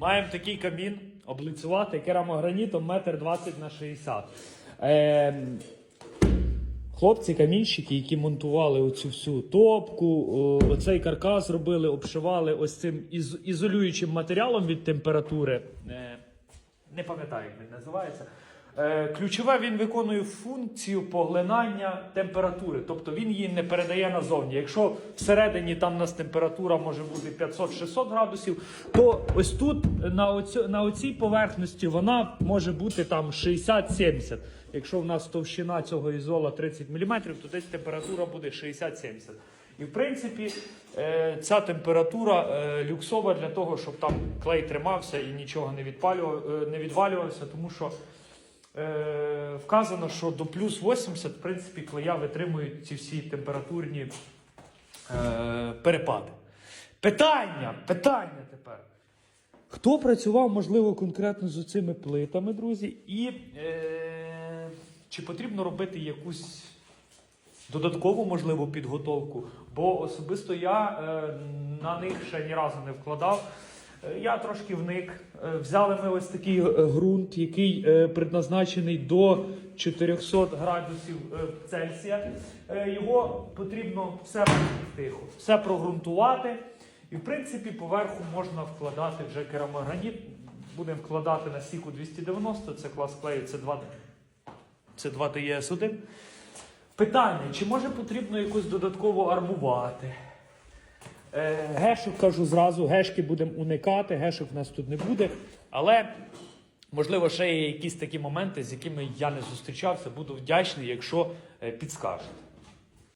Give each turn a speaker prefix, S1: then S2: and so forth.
S1: маємо такий камін облицювати керамогранітом 1,20 на 60 Е, Хлопці, камінщики, які монтували оцю всю топку, оцей каркас робили, обшивали ось цим із, ізолюючим матеріалом від температури. Е, не пам'ятаю, як він називається. Е, ключове він виконує функцію поглинання температури, тобто він її не передає назовні. Якщо всередині там у нас температура може бути 500-600 градусів, то ось тут на, оцю, на оцій поверхності вона може бути там 60-70. Якщо в нас товщина цього ізола 30 мм, то десь температура буде 60-70. І в принципі, е, ця температура е, люксова для того, щоб там клей тримався і нічого не, відпалював, не відвалювався, тому що е, вказано, що до плюс 80 в принципі, клея витримують ці всі температурні е, перепади. Питання, питання тепер. Хто працював, можливо, конкретно з цими плитами, друзі, і е, чи потрібно робити якусь додаткову, можливо, підготовку? Бо особисто я е, на них ще ні разу не вкладав. Е, Я трошки вник. Е, Взяли ми ось такий е, ґрунт, який предназначений до 400 градусів Цельсія. Його потрібно все тихо, все прогрунтувати. І в принципі поверху можна вкладати вже керамограніт. Будемо вкладати на сіку 290, це клас клею, це 2 це 2 ts 1 Питання: чи може потрібно якось додатково армувати? Е, гешок кажу зразу, гешки будемо уникати, гешок в нас тут не буде. Але, можливо, ще є якісь такі моменти, з якими я не зустрічався. Буду вдячний, якщо е, підскажете.